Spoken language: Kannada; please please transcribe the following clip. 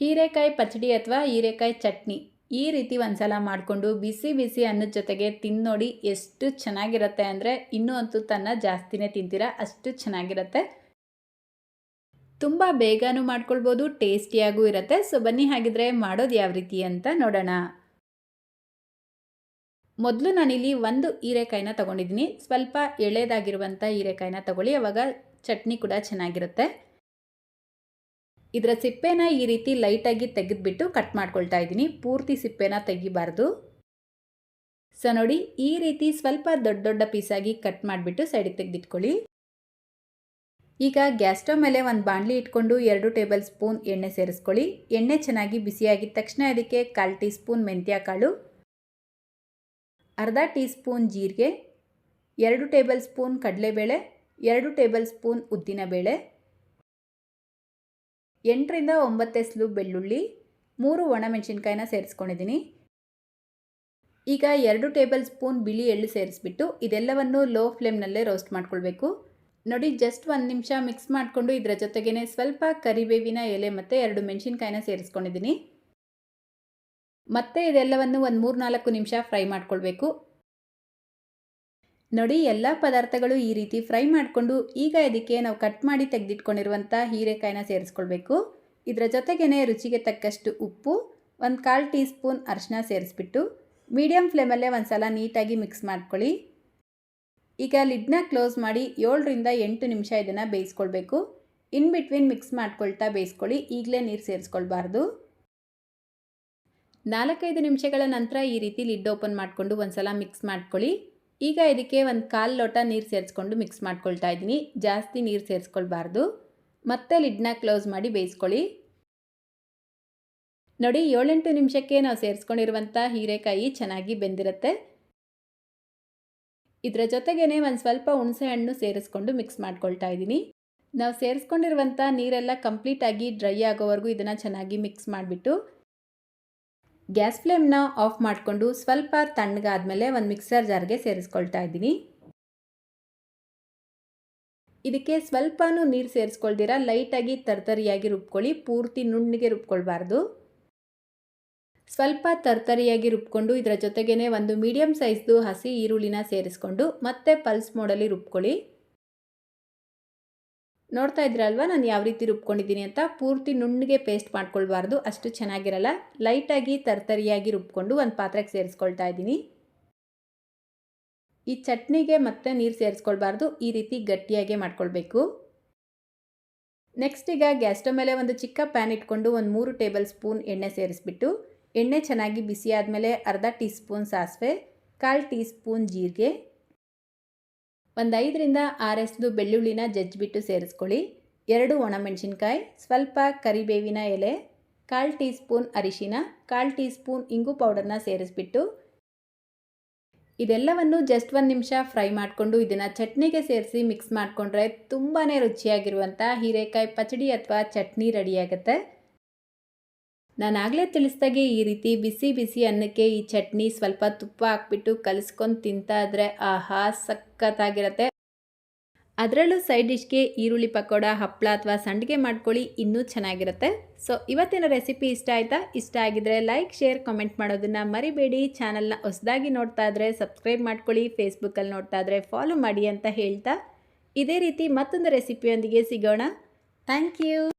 ಹೀರೆಕಾಯಿ ಪಚಡಿ ಅಥವಾ ಹೀರೆಕಾಯಿ ಚಟ್ನಿ. ಈ ರೀತಿ ಒಂದ್ಸಲ ಮಾಡಿಕೊಂಡು ಬಿಸಿ ಬಿಸಿ ಅನ್ನದ ಜೊತೆಗೆ ತಿನ್ನೋಡಿ ಎಷ್ಟು ಚೆನ್ನಾಗಿರುತ್ತೆ ಅಂದರೆ ಇನ್ನೂ ಅಂತೂ ತನ್ನ ಜಾಸ್ತಿನೇ ತಿಂತೀರಾ, ಅಷ್ಟು ಚೆನ್ನಾಗಿರುತ್ತೆ. ತುಂಬ ಬೇಗನೂ ಮಾಡ್ಕೊಳ್ಬೋದು, ಟೇಸ್ಟಿಯಾಗೂ ಇರುತ್ತೆ. ಸೊ, ಬನ್ನಿ ಹಾಗಿದ್ರೆ ಮಾಡೋದು ಯಾವ ರೀತಿ ಅಂತ ನೋಡೋಣ. ಮೊದಲು ನಾನಿಲ್ಲಿ ಒಂದು ಹೀರೆಕಾಯಿನ ತೊಗೊಂಡಿದ್ದೀನಿ. ಸ್ವಲ್ಪ ಎಳೆದಾಗಿರುವಂಥ ಹೀರೆಕಾಯಿನ ತಗೊಳ್ಳಿ. ಅವಾಗ ಚಟ್ನಿ ಕೂಡ ಚೆನ್ನಾಗಿರುತ್ತೆ. ಇದರ ಸಿಪ್ಪೆನ ಈ ರೀತಿ ಲೈಟಾಗಿ ತೆಗೆದುಬಿಟ್ಟು ಕಟ್ ಮಾಡ್ಕೊಳ್ತಾ ಇದ್ದೀನಿ. ಪೂರ್ತಿ ಸಿಪ್ಪೆನ ತೆಗಿಬಾರ್ದು. ಸೊ ನೋಡಿ, ಈ ರೀತಿ ಸ್ವಲ್ಪ ದೊಡ್ಡ ದೊಡ್ಡ ಪೀಸಾಗಿ ಕಟ್ ಮಾಡಿಬಿಟ್ಟು ಸೈಡಿಗೆ ತೆಗೆದಿಟ್ಕೊಳ್ಳಿ. ಈಗ ಗ್ಯಾಸ್ ಸ್ಟವ್ ಮೇಲೆ ಒಂದು ಬಾಣಲಿ ಇಟ್ಕೊಂಡು ಎರಡು ಟೇಬಲ್ ಸ್ಪೂನ್ ಎಣ್ಣೆ ಸೇರಿಸ್ಕೊಳ್ಳಿ. ಎಣ್ಣೆ ಚೆನ್ನಾಗಿ ಬಿಸಿಯಾಗಿದ ತಕ್ಷಣ ಅದಕ್ಕೆ ಕಾಲು ಟೀ ಸ್ಪೂನ್ ಮೆಂತ್ಯ ಕಾಳು, ಅರ್ಧ ಟೀ ಸ್ಪೂನ್ ಜೀರಿಗೆ, ಎರಡು ಟೇಬಲ್ ಸ್ಪೂನ್ ಕಡಲೆಬೇಳೆ, ಎರಡು ಟೇಬಲ್ ಸ್ಪೂನ್ ಉದ್ದಿನಬೇಳೆ ಎಂಟರಿಂದ ಒಂಬತ್ತು ಎಸ್ಲು ಬೆಳ್ಳುಳ್ಳಿ, ಮೂರು ಒಣಮೆಣಸಿನ್ಕಾಯಿನ ಸೇರಿಸ್ಕೊಂಡಿದ್ದೀನಿ. ಈಗ ಎರಡು ಟೇಬಲ್ ಸ್ಪೂನ್ ಬಿಳಿ ಎಳ್ಳು ಸೇರಿಸ್ಬಿಟ್ಟು ಇದೆಲ್ಲವನ್ನು ಲೋ ಫ್ಲೇಮ್ನಲ್ಲೇ ರೋಸ್ಟ್ ಮಾಡ್ಕೊಳ್ಬೇಕು. ನೋಡಿ, ಜಸ್ಟ್ ಒಂದು ನಿಮಿಷ ಮಿಕ್ಸ್ ಮಾಡಿಕೊಂಡು ಇದರ ಜೊತೆಗೇ ಸ್ವಲ್ಪ ಕರಿಬೇವಿನ ಎಲೆ ಮತ್ತು ಎರಡು ಮೆಣಸಿನ್ಕಾಯಿನ ಸೇರಿಸ್ಕೊಂಡಿದ್ದೀನಿ. ಮತ್ತೆ ಇದೆಲ್ಲವನ್ನು ಒಂದು ಮೂರು ನಾಲ್ಕು ನಿಮಿಷ ಫ್ರೈ ಮಾಡ್ಕೊಳ್ಬೇಕು. ನೋಡಿ, ಎಲ್ಲ ಪದಾರ್ಥಗಳು ಈ ರೀತಿ ಫ್ರೈ ಮಾಡಿಕೊಂಡು ಈಗ ಇದಕ್ಕೆ ನಾವು ಕಟ್ ಮಾಡಿ ತೆಗೆದಿಟ್ಕೊಂಡಿರುವಂಥ ಹೀರೆಕಾಯಿನ ಸೇರಿಸ್ಕೊಳ್ಬೇಕು. ಇದರ ಜೊತೆಗೇ ರುಚಿಗೆ ತಕ್ಕಷ್ಟು ಉಪ್ಪು, ಒಂದು ಕಾಲು ಟೀ ಸ್ಪೂನ್ ಅರಿಶಿನ ಸೇರಿಸ್ಬಿಟ್ಟು ಮೀಡಿಯಮ್ ಫ್ಲೇಮಲ್ಲೇ ಒಂದು ಸಲ ನೀಟಾಗಿ ಮಿಕ್ಸ್ ಮಾಡ್ಕೊಳ್ಳಿ. ಈಗ ಲಿಡ್ನ ಕ್ಲೋಸ್ ಮಾಡಿ ಏಳರಿಂದ ಎಂಟು ನಿಮಿಷ ಇದನ್ನು ಬೇಯಿಸ್ಕೊಳ್ಬೇಕು. ಇನ್ ಬಿಟ್ವೀನ್ ಮಿಕ್ಸ್ ಮಾಡ್ಕೊಳ್ತಾ ಬೇಯಿಸ್ಕೊಳ್ಳಿ, ಈಗಲೇ ನೀರು ಸೇರಿಸ್ಕೊಳ್ಬಾರ್ದು. ನಾಲ್ಕೈದು ನಿಮಿಷಗಳ ನಂತರ ಈ ರೀತಿ ಲಿಡ್ ಓಪನ್ ಮಾಡಿಕೊಂಡು ಒಂದು ಸಲ ಮಿಕ್ಸ್ ಮಾಡ್ಕೊಳ್ಳಿ. ಈಗ ಇದಕ್ಕೆ ಒಂದು ಕಾಲು ಲೋಟ ನೀರು ಸೇರಿಸ್ಕೊಂಡು ಮಿಕ್ಸ್ ಮಾಡ್ಕೊಳ್ತಾ ಇದ್ದೀನಿ. ಜಾಸ್ತಿ ನೀರು ಸೇರಿಸ್ಕೊಳ್ಬಾರ್ದು. ಮತ್ತೆ ಲಿಡ್ನ ಕ್ಲೋಸ್ ಮಾಡಿ ಬೇಯಿಸ್ಕೊಳ್ಳಿ. ನೋಡಿ, ಏಳೆಂಟು ನಿಮಿಷಕ್ಕೆ ನಾವು ಸೇರಿಸ್ಕೊಂಡಿರುವಂಥ ಹೀರೆಕಾಯಿ ಚೆನ್ನಾಗಿ ಬೆಂದಿರುತ್ತೆ. ಇದರ ಜೊತೆಗೇ ಒಂದು ಸ್ವಲ್ಪ ಹುಣಸೆ ಹಣ್ಣು ಸೇರಿಸ್ಕೊಂಡು ಮಿಕ್ಸ್ ಮಾಡ್ಕೊಳ್ತಾ ಇದ್ದೀನಿ. ನಾವು ಸೇರಿಸ್ಕೊಂಡಿರುವಂಥ ನೀರೆಲ್ಲ ಕಂಪ್ಲೀಟಾಗಿ ಡ್ರೈ ಆಗೋವರೆಗೂ ಇದನ್ನು ಚೆನ್ನಾಗಿ ಮಿಕ್ಸ್ ಮಾಡಿಬಿಟ್ಟು ಗ್ಯಾಸ್ ಫ್ಲೇಮ್ನ ಆಫ್ ಮಾಡಿಕೊಂಡು ಸ್ವಲ್ಪ ತಣ್ಣಗಾದ್ಮೇಲೆ ಒಂದು ಮಿಕ್ಸರ್ ಜಾರ್ಗೆ ಸೇರಿಸ್ಕೊಳ್ತಾ ಇದ್ದೀನಿ ಇದಕ್ಕೆ ಸ್ವಲ್ಪನೂ ನೀರು ಸೇರಿಸ್ಕೊಳ್ದಿರ, ಲೈಟಾಗಿ ತರ್ತರಿಯಾಗಿ ರುಬ್ಕೊಳ್ಳಿ, ಪೂರ್ತಿ ನುಣ್ಣಿಗೆ ರುಬ್ಕೊಳ್ಬಾರ್ದು. ಸ್ವಲ್ಪ ತರ್ತರಿಯಾಗಿ ರುಬ್ಕೊಂಡು ಇದರ ಜೊತೆಗೇ ಒಂದು ಮೀಡಿಯಮ್ ಸೈಜ್ದು ಹಸಿ ಈರುಳ್ಳಿನ ಸೇರಿಸ್ಕೊಂಡು ಮತ್ತೆ ಪಲ್ಸ್ ಮೋಡಲ್ಲಿ ರುಬ್ಕೊಳ್ಳಿ. ನೋಡ್ತಾ ಇದ್ರಲ್ವ? ನಾನು ಯಾವ ರೀತಿ ರುಬ್ಕೊಂಡಿದ್ದೀನಿ ಅಂತ ಪೂರ್ತಿ ನುಣ್ಣಗೆ ಪೇಸ್ಟ್ ಮಾಡ್ಕೊಳ್ಬಾರ್ದು. ಅಷ್ಟು ಚೆನ್ನಾಗಿರಲ್ಲ. ಲೈಟಾಗಿ ತರ್ತರಿಯಾಗಿ ರುಬ್ಕೊಂಡು ಒಂದು ಪಾತ್ರೆಗೆ ಸೇರಿಸ್ಕೊಳ್ತಾ ಇದ್ದೀನಿ. ಈ ಚಟ್ನಿಗೆ ಮತ್ತೆ ನೀರು ಸೇರಿಸ್ಕೊಳ್ಬಾರ್ದು. ಈ ರೀತಿ ಗಟ್ಟಿಯಾಗಿ ಮಾಡ್ಕೊಳ್ಬೇಕು. ನೆಕ್ಸ್ಟ್ ಈಗ ಗ್ಯಾಸ್ ಸ್ಟವ್ ಮೇಲೆ ಒಂದು ಚಿಕ್ಕ ಪ್ಯಾನ್ ಇಟ್ಕೊಂಡು ಒಂದು ಮೂರು ಟೇಬಲ್ ಸ್ಪೂನ್ ಎಣ್ಣೆ ಸೇರಿಸ್ಬಿಟ್ಟು, ಎಣ್ಣೆ ಚೆನ್ನಾಗಿ ಬಿಸಿ ಆದಮೇಲೆ ಅರ್ಧ ಟೀ ಸ್ಪೂನ್ ಸಾಸಿವೆ, ಕಾಲು ಟೀ ಸ್ಪೂನ್ ಜೀರಿಗೆ ಒಂದು ಐದರಿಂದ ಆರೆಸ್ದು ಬೆಳ್ಳುಳ್ಳಿನ ಜಜ್ಜಿಬಿಟ್ಟು ಸೇರಿಸ್ಕೊಳ್ಳಿ. ಎರಡು ಒಣಮೆಣಸಿನ್ಕಾಯಿ, ಸ್ವಲ್ಪ ಕರಿಬೇವಿನ ಎಲೆ, ಕಾಲು ಟೀ ಸ್ಪೂನ್ ಅರಿಶಿನ, ಕಾಲು ಟೀ ಸ್ಪೂನ್ ಇಂಗು ಪೌಡರ್ನ ಸೇರಿಸ್ಬಿಟ್ಟು ಇದೆಲ್ಲವನ್ನು ಜಸ್ಟ್ ಒಂದು ನಿಮಿಷ ಫ್ರೈ ಮಾಡಿಕೊಂಡು ಇದನ್ನು ಚಟ್ನಿಗೆ ಸೇರಿಸಿ ಮಿಕ್ಸ್ ಮಾಡಿಕೊಂಡ್ರೆ ತುಂಬಾ ರುಚಿಯಾಗಿರುವಂಥ ಹೀರೆಕಾಯಿ ಪಚಡಿ ಅಥವಾ ಚಟ್ನಿ ರೆಡಿಯಾಗುತ್ತೆ ನಾನು ಆಗಲೇ ತಿಳಿಸ್ದಾಗೆ ಈ ರೀತಿ ಬಿಸಿ ಬಿಸಿ ಅನ್ನಕ್ಕೆ ಈ ಚಟ್ನಿ ಸ್ವಲ್ಪ ತುಪ್ಪ ಹಾಕ್ಬಿಟ್ಟು ಕಲಿಸ್ಕೊಂಡು ತಿಂತಾ ಇದ್ರೆ ಆಹಾ ಸಖತ್ತಾಗಿರತ್ತೆ. ಅದರಲ್ಲೂ ಸೈಡ್ ಡಿಶ್ಗೆ ಈರುಳ್ಳಿ ಪಕೋಡ ಹಪ್ಪಳ ಅಥವಾ ಸಂಡಿಗೆ ಮಾಡ್ಕೊಳ್ಳಿ ಇನ್ನೂ ಚೆನ್ನಾಗಿರುತ್ತೆ. ಸೊ, ಇವತ್ತಿನ ರೆಸಿಪಿ ಇಷ್ಟ ಆಯಿತಾ? ಇಷ್ಟ ಆಗಿದ್ರೆ ಲೈಕ್, ಶೇರ್, ಕಮೆಂಟ್ ಮಾಡೋದನ್ನು ಮರಿಬೇಡಿ. ಚಾನಲ್ನ ಹೊಸದಾಗಿ ನೋಡ್ತಾ ಇದ್ರೆ ಸಬ್ಸ್ಕ್ರೈಬ್ ಮಾಡ್ಕೊಳ್ಳಿ. ಫೇಸ್ಬುಕ್ಕಲ್ಲಿ ನೋಡ್ತಾ ಇದ್ರೆ ಫಾಲೋ ಮಾಡಿ ಅಂತ ಹೇಳ್ತಾ. ಇದೇ ರೀತಿ ಮತ್ತೊಂದು ರೆಸಿಪಿಯೊಂದಿಗೆ ಸಿಗೋಣ. Thank you!